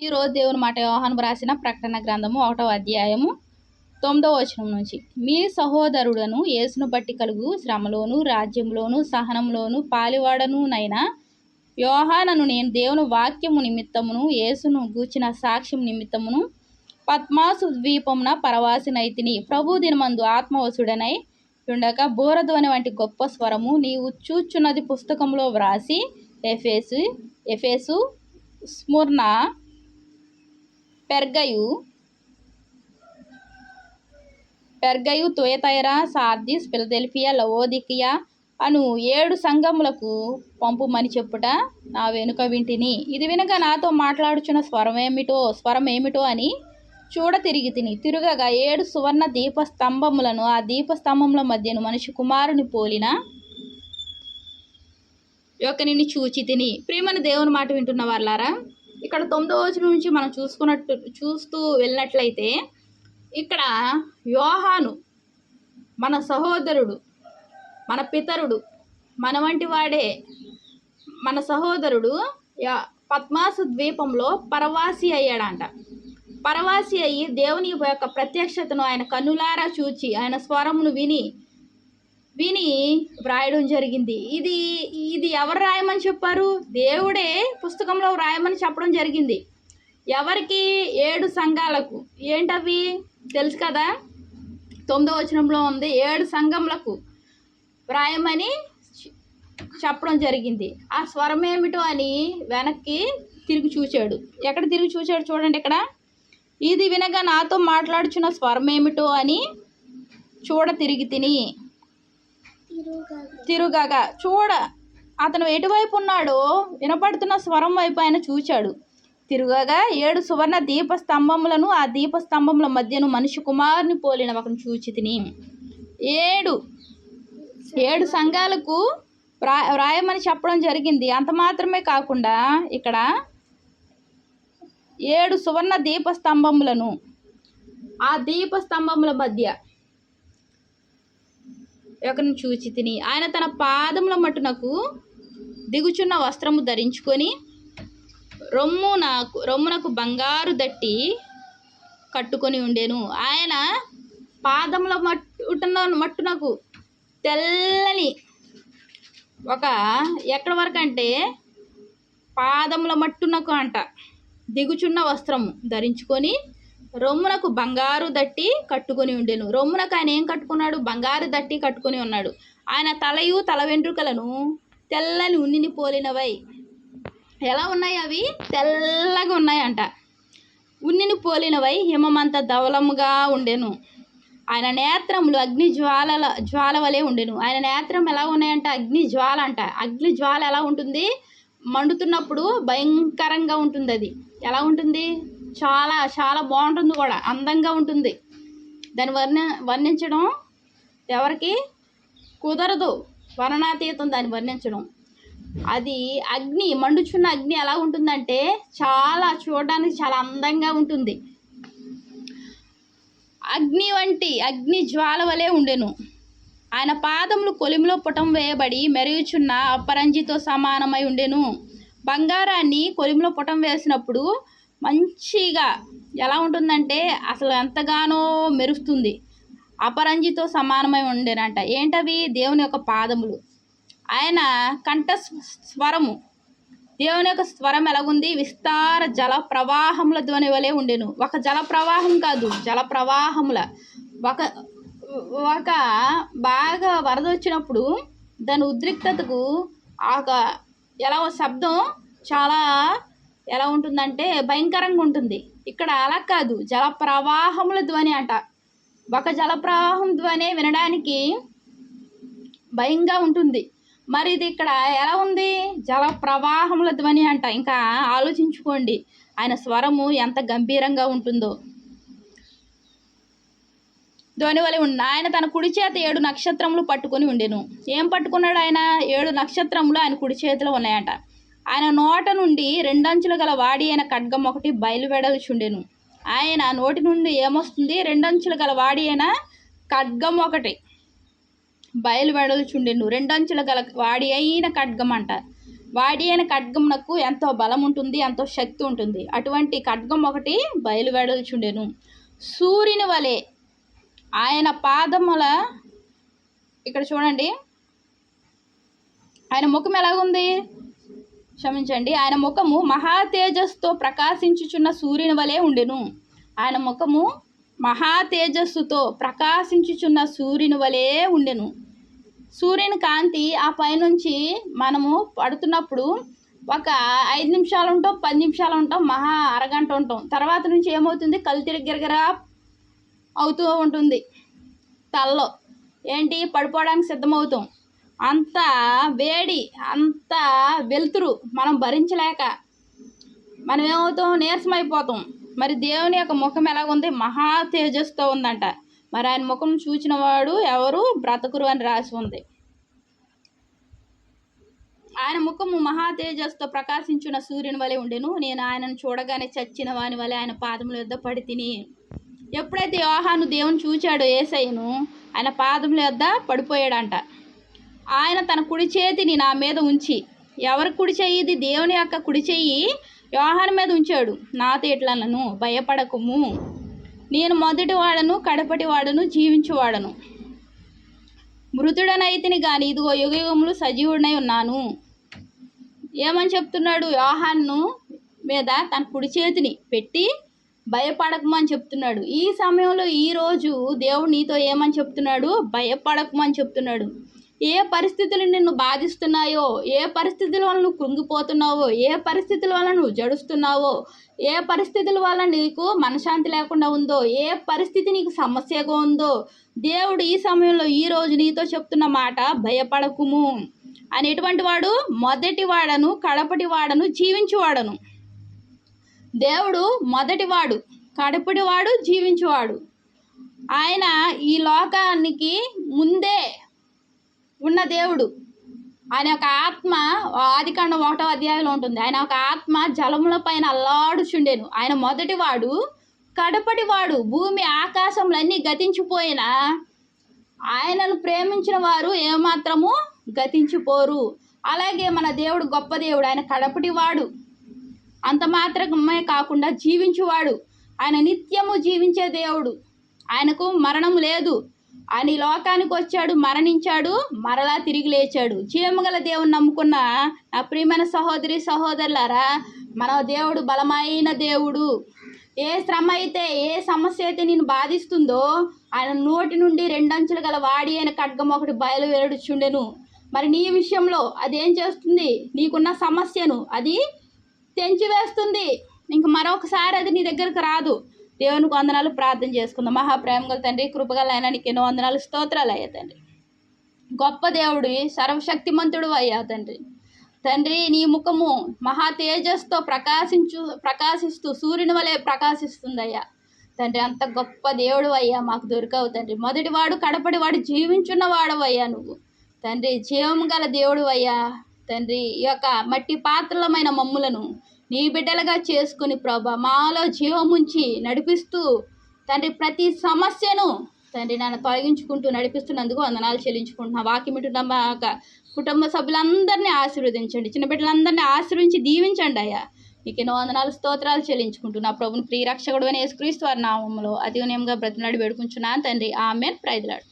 ఈరోజు దేవుని మాట వ్యవహారం రాసిన ప్రకటన గ్రంథము ఒకటో అధ్యాయము తొమ్మిదవ వచనం నుంచి. మీ సహోదరుడను యేసును బట్టి కలుగు శ్రమలోను రాజ్యంలోను సహనంలోను పాలివాడను నైనా యోహానను నేను దేవుని వాక్యము నిమిత్తమును యేసును గూర్చిన సాక్ష్యం నిమిత్తమును పద్మాసు ద్వీపమున పరవాసినైతిని. ప్రభు దినమందు ఆత్మవసుడనై ఉండక బోరధ్వని వంటి గొప్ప స్వరము నీవు చూచున్నది పుస్తకంలో వ్రాసి ఎఫేసు ఎఫేసు స్మూర్ణ పెర్గయు. పెర్గయు తోయతైరా సార్దిస్ ఫిలదెల్ఫియా లవోదికియా అను ఏడు సంఘములకు పంపుమని చెప్పుట నా వెనుక వింటిని. ఇది వినక నాతో మాట్లాడుచున్న స్వరం ఏమిటో స్వరం ఏమిటో అని చూడ తిరిగి తిని తిరుగగా ఏడు సువర్ణ దీపస్తంభములను ఆ దీపస్తంభముల మధ్యను మనిషి కుమారుని పోలిన యొక్కనిని చూచి తిని ప్రియమైన దేవుని మాట వింటున్న వాళ్ళారా ఇక్కడ తొమ్మిదో రోజు నుంచి మనం చూసుకున్నట్టు చూస్తూ వెళ్ళినట్లయితే ఇక్కడ యోహాను మన సహోదరుడు మన పితరుడు మన వంటి వాడే మన సహోదరుడు యా- పద్మాసు ద్వీపంలో పరవాసి అయ్యాడంట. పరవాసి అయ్యి దేవుని యొక్క ప్రత్యక్షతను ఆయన కన్నులారా చూచి ఆయన స్వరమును విని విని వ్రాయడం జరిగింది. ఇది ఇది ఎవరు రాయమని చెప్పారు? దేవుడే పుస్తకంలో వ్రాయమని చెప్పడం జరిగింది. ఎవరికి? ఏడు సంఘాలకు. ఏంటవి? తెలుసు కదా? తొమ్మిదో వచనంలో ఉంది ఏడు సంఘములకు వ్రాయమని చెప్పడం జరిగింది. ఆ స్వరం ఏమిటో అని వెనక్కి తిరిగి చూచాడు. ఎక్కడ తిరిగి చూచాడు చూడండి ఇక్కడ. ఇది వినగా నాతో మాట్లాడుచున్న స్వరం ఏమిటో అని చూడ తిరిగి తిని తిరుగగా. చూడ అతను ఎటువైపు ఉన్నాడో వినపడుతున్న స్వరం వైపు ఆయన చూచాడు. తిరుగగా ఏడు సువర్ణ దీపస్తంభములను ఆ దీపస్తంభముల మధ్యను మనిషి కుమారుని పోలిన ఒకను చూచి తిని. ఏడు ఏడు సంఘాలకు రా రాయమని చెప్పడం జరిగింది. అంత మాత్రమే కాకుండా ఇక్కడ ఏడు సువర్ణ దీపస్తంభములను ఆ దీపస్తంభముల మధ్య ఒకరిని చూచి తిని ఆయన తన పాదముల మట్టునకు దిగుచున్న వస్త్రము ధరించుకొని రొమ్ము నాకు రొమ్మునకు బంగారు దట్టి కట్టుకొని ఉండేను. ఆయన పాదముల మట్టున మట్టునకు తెల్లని ఒక ఎక్కడి వరకు అంటే పాదముల మట్టునకు అంట దిగుచున్న వస్త్రము ధరించుకొని రొమ్మునకు బంగారు దట్టి కట్టుకొని ఉండెను. రొమ్మునకు ఆయన ఏం కట్టుకున్నాడు? బంగారు దట్టి కట్టుకొని ఉన్నాడు. ఆయన తలయు తల వెంట్రుకలను తెల్లని ఉన్నిని పోలినవై. ఎలా ఉన్నాయి అవి? తెల్లగా ఉన్నాయంట. ఉన్నిని పోలినవై హిమమంత ధవలముగా ఉండెను. ఆయన నేత్రములు అగ్ని జ్వాలల జ్వాల వలె ఉండెను. ఆయన నేత్రం ఎలా ఉన్నాయంట? అగ్ని జ్వాల అంట అగ్ని జ్వాల ఎలా ఉంటుంది? మండుతున్నప్పుడు భయంకరంగా ఉంటుంది అది ఎలా ఉంటుంది? చాలా చాలా బాగుంటుంది కూడా. అందంగా ఉంటుంది. దాన్ని వర్ణ వర్ణించడం ఎవరికి? కుదరదు. వర్ణాతీతం దాన్ని వర్ణించడం. అది అగ్ని మండుచున్న అగ్ని ఎలా ఉంటుందంటే చాలా చూడడానికి చాలా అందంగా ఉంటుంది. అగ్ని వంటి అగ్ని జ్వాల వలె ఉండెను. ఆయన పాదములు కొలిమిలో పుటం వేయబడి మెరుగుచున్న అపరంజితో సమానమై ఉండెను. బంగారాన్ని కొలిమిలో పుటం వేసినప్పుడు మంచిగా ఎలా ఉంటుందంటే అసలు ఎంతగానో మెరుస్తుంది. అపరంజితో సమానమై ఉండేనంట. ఏంటవి? దేవుని యొక్క పాదములు. ఆయన కంఠ స్వరము దేవుని యొక్క స్వరం ఎలాగుంది? విస్తార జల ప్రవాహముల ధ్వని వలె ఉండేను. ఒక జల ప్రవాహం కాదు జల ప్రవాహముల. ఒక ఒక బాగా వరద వచ్చినప్పుడు దాని ఉద్రిక్తతకు ఆ ఒక ఎలా శబ్దం చాలా ఎలా ఉంటుందంటే భయంకరంగా ఉంటుంది. ఇక్కడ అలా కాదు. జల ప్రవాహముల ధ్వని అంట. ఒక జల ప్రవాహం ధ్వని వినడానికి భయంగా ఉంటుంది. మరి ఇది ఇక్కడ ఎలా ఉంది? జల ప్రవాహముల ధ్వని అంట. ఇంకా ఆలోచించుకోండి. ఆయన స్వరము ఎంత గంభీరంగా ఉంటుందో. ధ్వని వలె ఉన్న ఆయన తన కుడి చేత ఏడు నక్షత్రములు పట్టుకొని ఉండెను. ఏం పట్టుకున్నాడు ఆయన? ఏడు నక్షత్రములు ఆయన కుడి చేతిలో ఉన్నాయంట. ఆయన నోట నుండి రెండంచులు గల వాడి అయిన ఖడ్గం ఒకటి బయలువెడల్చుండెను. ఆయన నోటి నుండి ఏమొస్తుంది? రెండంచులు గల వాడి అయిన ఖడ్గం ఒకటి బయలువెడల్చుండెను. రెండంచుల గల వాడి అయిన ఖడ్గం అంట. వాడి అయిన ఖడ్గమునకు ఎంతో బలం ఉంటుంది ఎంతో శక్తి ఉంటుంది. అటువంటి ఖడ్గం ఒకటి బయలువెడల్చుండెను. సూర్యుని వలె ఆయన పాదముల ఇక్కడ చూడండి. ఆయన ముఖం ఎలాగుంది? క్షమించండి. ఆయన ముఖము మహా తేజస్తో ప్రకాశించుచున్న సూర్యుని వలె ఉండెను. ఆయన ముఖము మహా తేజస్సుతో ప్రకాశించుచున్న సూర్యుని వలె ఉండెను. సూర్యుని కాంతి ఆ పైనుంచి మనము పడుతున్నప్పుడు ఒక ఐదు నిమిషాలు ఉంటాం పది నిమిషాలు ఉంటాం మహా అరగంట ఉంటాం. తర్వాత నుంచి ఏమవుతుంది? కళ్ళు తిరిగిరగరా అవుతూ ఉంటుంది. తలలో. ఏంటి? పడిపోవడానికి సిద్ధమవుతాం. అంత వేడి అంత వెలుతురు మనం భరించలేక మనం ఏమవుతాం? నీరసం అయిపోతాం మరి దేవుని యొక్క ముఖం ఎలాగుంది? మహా తేజస్తో ఉందంట. మరి ఆయన ముఖం చూచిన వాడు ఎవరు? బ్రతకురు అని రాసి ఉంది. ఆయన ముఖము మహా తేజస్తో ప్రకాశించిన సూర్యుని వలె ఉండెను. నేను ఆయనను చూడగానే చచ్చిన వాని వలె ఆయన పాదముల యొద్ద పడి తిని ఎప్పుడైతే యోహాను దేవుని చూచాడో ఏసయ్యను ఆయన పాదముల యొద్ద పడిపోయాడంట. ఆయన తన కుడి చేతిని నా మీద ఉంచి ఎవరి కుడి చెయ్యి ఇది దేవుని యొక్క కుడి చెయ్యి వ్యవహారం మీద ఉంచాడు. నాతో తేట్లను భయపడకుము. నేను మొదటి వాడను కడపటి వాడను జీవించువాడను మృతుడనైతిని గాని ఇదిగో యుగయుగములు సజీవుడనై ఉన్నాను. ఏమని చెప్తున్నాడు వ్యవహాన్ను మీద? తన కుడి చేతిని పెట్టి భయపడకమని చెప్తున్నాడు. ఈ సమయంలో ఈరోజు దేవుడు నీతో ఏమని చెప్తున్నాడు? భయపడకమని చెప్తున్నాడు. ఏ పరిస్థితులు నిన్ను బాధిస్తున్నాయో? ఏ పరిస్థితుల వల్ల నువ్వు కృంగిపోతున్నావో? ఏ పరిస్థితుల వల్ల నువ్వు జడుస్తున్నావో? ఏ పరిస్థితుల వల్ల నీకు మనశాంతి లేకుండా ఉందో? ఏ పరిస్థితి నీకు సమస్యగా ఉందో? దేవుడు ఈ సమయంలో ఈ రోజు నీతో చెప్తున్న మాట భయపడకుము. అనేటువంటి వాడు మొదటి వాడను కడపటి వాడను జీవించువాడను దేవుడు మొదటివాడు కడపటివాడు జీవించువాడు ఆయన ఈ లోకానికి ముందే ఉన్న దేవుడు. ఆయన యొక్క ఆత్మ ఆదికాండం ఒకటో అధ్యాయంలో ఉంటుంది. ఆయన ఒక ఆత్మ జలముల పైన అల్లాడుచుండెను. ఆయన మొదటివాడు కడపటివాడు భూమి ఆకాశములన్నీ గతించిపోయినా ఆయనను ప్రేమించిన వారు ఏమాత్రము గతించిపోరు. అలాగే మన దేవుడు గొప్ప దేవుడు ఆయన కడపటివాడు అంత మాత్రమే కాకుండా జీవించువాడు. ఆయన నిత్యము జీవించే దేవుడు. ఆయనకు మరణం లేదు. ఆయన ఈ లోకానికి వచ్చాడు మరణించాడు మరలా తిరిగి లేచాడు. జీవముగల దేవుని నమ్ముకున్న నా ప్రియమైన సహోదరి సహోదరులారా మన దేవుడు బలమైన దేవుడు. ఏ శ్రమ అయితే ఏ సమస్య అయితే నేను బాధిస్తుందో ఆయన నోటి నుండి రెండంచులు గల వాడి అయిన ఖడ్గం ఒకటి బయలువేరుచుండెను. మరి నీ విషయంలో అదేం చేస్తుంది? నీకున్న సమస్యను అది తెంచివేస్తుంది. ఇంక మరొకసారి అది నీ దగ్గరకు రాదు. దేవునికి వందనాలు ప్రార్థన చేసుకుందాం. మహాప్రేమ గల తండ్రి కృపగల అయినా నీకు ఎన్నో వందనాలు స్తోత్రాలు అయ్యా తండ్రి. గొప్ప దేవుడి సర్వశక్తిమంతుడు అయ్యా తండ్రి. తండ్రి నీ ముఖము మహా తేజస్తో ప్రకాశించు ప్రకాశిస్తూ సూర్యుని వలె ప్రకాశిస్తుందయ్యా. తండ్రి అంత గొప్ప దేవుడు అయ్యా మాకు దొరకవు తండ్రి. మొదటివాడు కడపడివాడు జీవించున్నవాడు అయ్యా నువ్వు. తండ్రి జీవం గల దేవుడు అయ్యా తండ్రి. ఈ యొక్క మట్టి పాత్రలమైన మమ్ములను నీ బిడ్డలుగా చేసుకుని ప్రభా మాలో జీవముంచి నడిపిస్తూ తండ్రి ప్రతి సమస్యను తండ్రి నన్ను తొలగించుకుంటూ నడిపిస్తున్నందుకు వందనాలు చెల్లించుకుంటున్నా. వాక్యమిటున్న మా కుటుంబ సభ్యులందరినీ ఆశీర్వదించండి. చిన్న బిడ్డలందరినీ ఆశీర్వించి దీవించండి అయ్యా. నీకు ఎన్నో వందనాలు స్తోత్రాలు చెల్లించుకుంటున్నా. ప్రభుని ప్రియరక్షకుడు అని యేసుక్రీస్తు వారి నామంలో అతి బ్రతినాడు బ్రతిమలాడి వేడుకుంటున్నాను తండ్రి. ఆమె ప్రైజ్లాడు